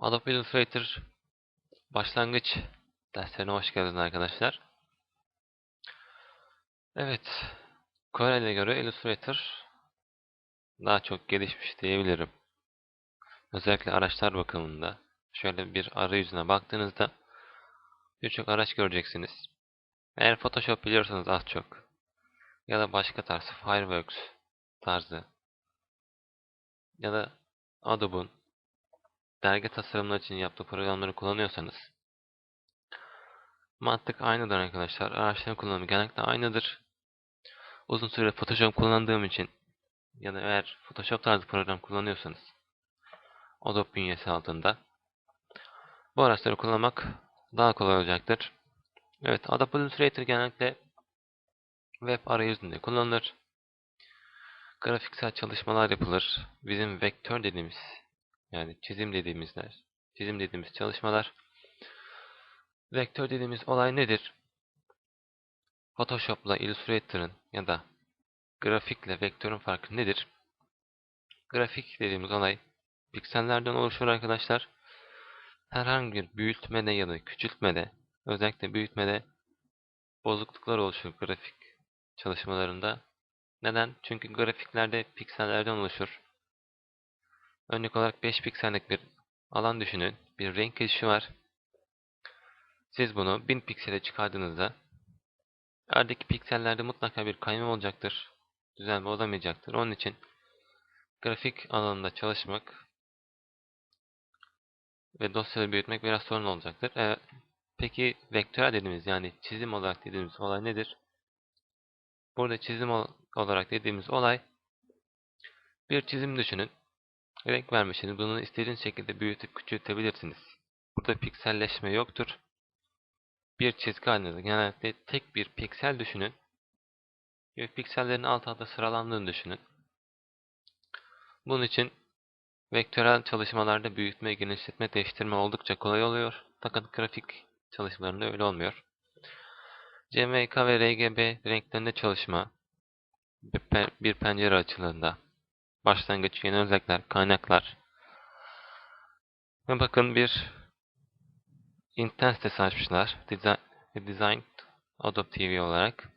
Adobe Illustrator başlangıç derslerine hoş geldiniz arkadaşlar. Evet, Corel'e göre Illustrator daha çok gelişmiş diyebilirim. Özellikle araçlar bakımında şöyle bir arayüzüne baktığınızda birçok araç göreceksiniz. Eğer Photoshop biliyorsanız az çok ya da başka tarz Fireworks tarzı ya da Adobe'un dergi tasarımları için yaptığı programları kullanıyorsanız mantık aynıdır arkadaşlar. Araçların kullanımı genellikle aynıdır. Uzun süre Photoshop kullandığım için ya da eğer Photoshop tarzı program kullanıyorsanız Adobe bünyesi altında bu araçları kullanmak daha kolay olacaktır. Evet, Adobe Illustrator genellikle web arayüzünde kullanılır. Grafiksel çalışmalar yapılır. Bizim vektör dediğimiz yani çizim dediğimizler, çizim dediğimiz çalışmalar. Vektör dediğimiz olay nedir? Photoshop'la Illustrator'ın ya da grafikle vektörün farkı nedir? Grafik dediğimiz olay piksellerden oluşur arkadaşlar. Herhangi bir büyütmede ya da küçültmede, özellikle büyütmede bozukluklar oluşur grafik çalışmalarında. Neden? Çünkü grafiklerde piksellerden oluşur. Örnek olarak 5 piksellik bir alan düşünün. Bir renk geçişi var. Siz bunu 1000 piksele çıkardığınızda aradaki piksellerde mutlaka bir kayma olacaktır. Düzenli olamayacaktır. Onun için grafik alanında çalışmak ve dosyaları büyütmek biraz sorun olacaktır. Ee, peki vektörel dediğimiz yani çizim olarak dediğimiz olay nedir? Burada çizim olarak dediğimiz olay bir çizim düşünün. Renk vermişsiniz. Bunu istediğiniz şekilde büyütüp küçültebilirsiniz. Burada pikselleşme yoktur. Bir çizgi halinde genellikle tek bir piksel düşünün. Ve piksellerin alt alta sıralandığını düşünün. Bunun için vektörel çalışmalarda büyütme, genişletme, değiştirme oldukça kolay oluyor. Fakat grafik çalışmalarında öyle olmuyor. CMYK ve RGB renklerinde çalışma bir pencere açılığında başlangıç, yeni özellikler, kaynaklar ve bakın bir internet sitesi açmışlar. Design Adobe TV olarak.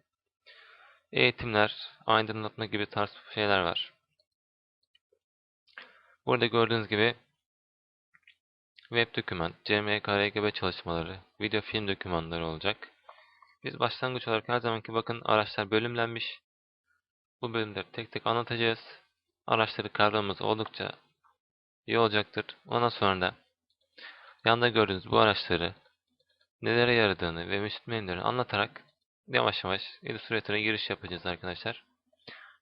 Eğitimler, aydınlatma gibi tarz şeyler var. Burada gördüğünüz gibi web doküman, CMYK, RGB çalışmaları, video film dokümanları olacak. Biz başlangıç olarak her zamanki bakın araçlar bölümlenmiş. Bu bölümleri tek tek anlatacağız. Araçları kavramamız oldukça iyi olacaktır. Ondan sonra da yanda gördüğünüz bu araçları nelere yaradığını ve menülerini anlatarak yavaş yavaş Illustrator'a giriş yapacağız arkadaşlar.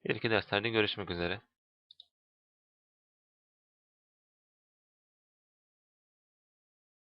İlk derslerde görüşmek üzere.